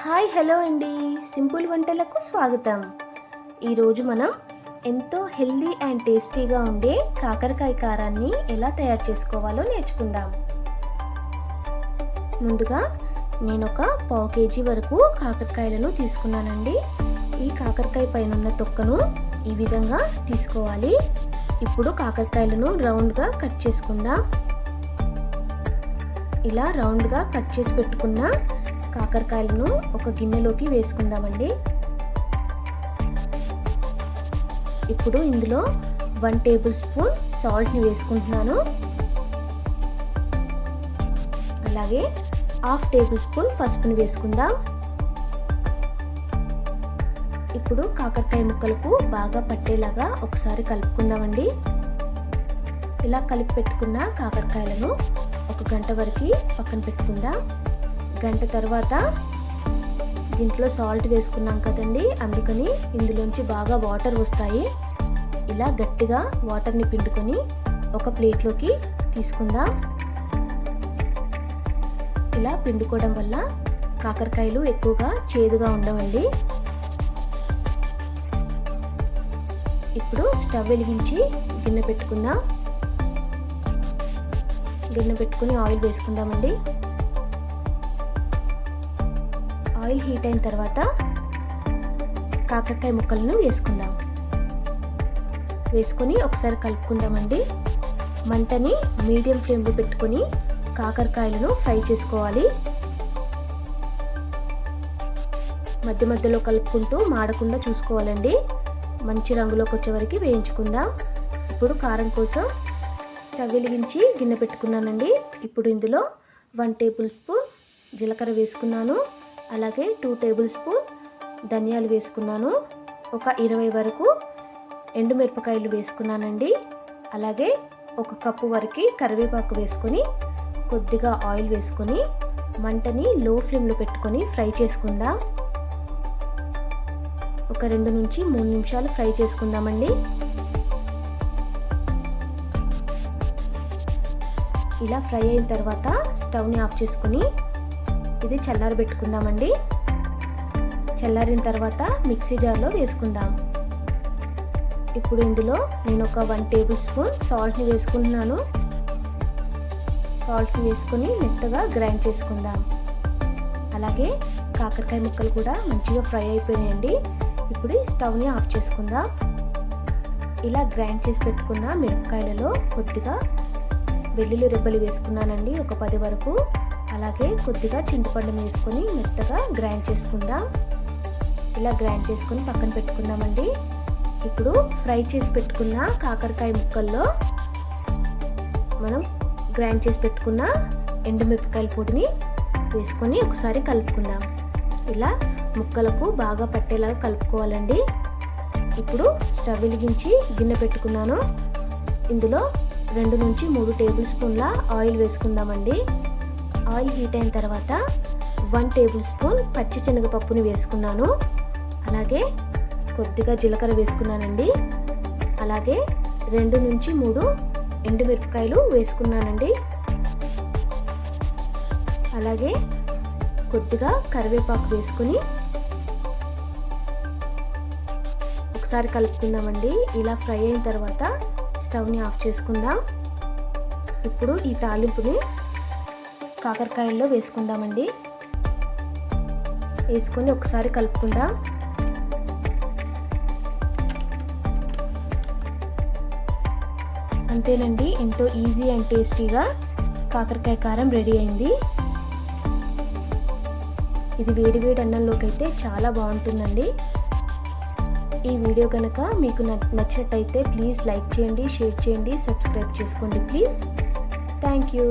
Hi hello అండి. Simple వంటలకు స్వాగతం. ఈరోజు మనం ఎంతో హెల్దీ అండ్ టేస్టీగా ఉండే కాకరకాయ కారాన్ని ఎలా తయారు చేసుకోవాలో నేర్చుకుందాం. ముందుగా నేను ఒక పావు కేజీ వరకు కాకరకాయలను తీసుకున్నానండి. ఈ కాకరకాయ పైన ఉన్న తొక్కను ఈ విధంగా తీసుకోవాలి. ఇప్పుడు కాకరకాయలను రౌండ్గా కట్ చేసుకుందాం. ఇలా రౌండ్గా కట్ చేసి పెట్టుకున్న కాకరకాయలను ఒక గిన్నెలోకి వేసుకుందామండి. ఇప్పుడు ఇందులో వన్ టేబుల్ స్పూన్ సాల్ట్ని వేసుకుంటున్నాను. అలాగే హాఫ్ టేబుల్ స్పూన్ పసుపుని వేసుకుందాం. ఇప్పుడు కాకరకాయ ముక్కలకు బాగా పట్టేలాగా ఒకసారి కలుపుకుందామండి. ఇలా కలిపి పెట్టుకున్న కాకరకాయలను ఒక గంట వరకు పక్కన పెట్టుకుందాం. గంట తర్వాత దీంట్లో సాల్ట్ వేసుకున్నాం కదండి. అందుకని ఇందులోంచి బాగా వాటర్ వస్తాయి. ఇలా గట్టిగా వాటర్ని పిండుకొని ఒక ప్లేట్లోకి తీసుకుందాం. ఇలా పిండుకోవడం వల్ల కాకరకాయలు ఎక్కువగా చేదుగా ఉండవండి. ఇప్పుడు స్టవ్ వెలిగించి గిన్నె పెట్టుకుందాం. గిన్నె పెట్టుకుని ఆయిల్ వేసుకుందామండి. ఆయిల్ హీట్ అయిన తర్వాత కాకరకాయ ముక్కలను వేసుకుందాం. వేసుకొని ఒకసారి కలుపుకుందామండి. మంటని మీడియం ఫ్లేమ్లో పెట్టుకొని కాకరకాయలను ఫ్రై చేసుకోవాలి. మధ్య మధ్యలో కలుపుకుంటూ మాడకుండా చూసుకోవాలండి. మంచి రంగులోకి వచ్చే వరకు వేయించుకుందాం. ఇప్పుడు కారం కోసం స్టవ్ వెలిగించి గిన్నె పెట్టుకున్నానండి. ఇప్పుడు ఇందులో వన్ టేబుల్ స్పూన్ జీలకర్ర వేసుకున్నాను. అలాగే టూ టేబుల్ స్పూన్ ధనియాలు వేసుకున్నాను. ఒక ఇరవై వరకు ఎండుమిరపకాయలు వేసుకున్నానండి. అలాగే ఒక కప్పు వరకు కరివేపాకు వేసుకొని కొద్దిగా ఆయిల్ వేసుకొని మంటని లో ఫ్లేమ్లో పెట్టుకొని ఫ్రై చేసుకుందాం. ఒక రెండు నుంచి మూడు నిమిషాలు ఫ్రై చేసుకుందామండి. ఇలా ఫ్రై అయిన తర్వాత స్టవ్ని ఆఫ్ చేసుకొని ఇది చల్లారబెట్టుకుందామండి చల్లారిన తర్వాత మిక్సీ జార్లో వేసుకుందాం. ఇప్పుడు ఇందులో నేను ఒక వన్ టేబుల్ స్పూన్ సాల్ట్ని వేసుకుంటున్నాను. సాల్ట్ని వేసుకొని మెత్తగా గ్రైండ్ చేసుకుందాం. అలాగే కాకరకాయ ముక్కలు కూడా మంచిగా ఫ్రై అయిపోయాయండి ఇప్పుడు స్టవ్ని ఆఫ్ చేసుకుందాం. ఇలా గ్రైండ్ చేసి పెట్టుకున్న మిరపకాయలలో కొద్దిగా వెల్లుల్లి రెబ్బలు వేసుకున్నానండి ఒక పది వరకు. అలాగే కొద్దిగా చింతపండు వేసుకొని మెత్తగా గ్రైండ్ చేసుకుందాం. ఇలా గ్రైండ్ చేసుకొని పక్కన పెట్టుకుందామండి. ఇప్పుడు ఫ్రై చేసి పెట్టుకున్న కాకరకాయ ముక్కల్లో మనం గ్రైండ్ చేసి పెట్టుకున్న ఎండుమిరపకాయల పొడిని వేసుకొని ఒకసారి కలుపుకుందాం. ఇలా ముక్కలకు బాగా పట్టేలాగా కలుపుకోవాలండి. ఇప్పుడు స్టవ్ వెలిగించి గిన్నె పెట్టుకున్నాను. ఇందులో రెండు నుంచి మూడు టేబుల్ స్పూన్ల ఆయిల్ వేసుకుందామండి. ఆయిల్ హీట్ అయిన తర్వాత వన్ టేబుల్ స్పూన్ పచ్చి శనగపప్పుని వేసుకున్నాను. అలాగే కొద్దిగా జీలకర్ర వేసుకున్నానండి. అలాగే రెండు నుంచి మూడు ఎండుమిరపకాయలు వేసుకున్నానండి. అలాగే కొద్దిగా కరివేపాకు వేసుకుని ఒకసారి కలుపుకుందామండి. ఇలా ఫ్రై అయిన తర్వాత స్టవ్ని ఆఫ్ చేసుకుందాం. ఇప్పుడు ఈ తాలింపుని కాకరకాయల్లో వేసుకుందామండి. వేసుకొని ఒకసారి కలుపుకుందాం. అంతేనండి ఎంతో ఈజీ అండ్ టేస్టీగా కాకరకాయ కారం రెడీ అయింది. ఇది వేడి వేడి అన్నంలోకి అయితే చాలా బాగుంటుందండి. ఈ వీడియో కనుక మీకు నచ్చినట్టయితే ప్లీజ్ లైక్ చేయండి షేర్ చేయండి సబ్స్క్రైబ్ చేసుకోండి ప్లీజ్. Thank you.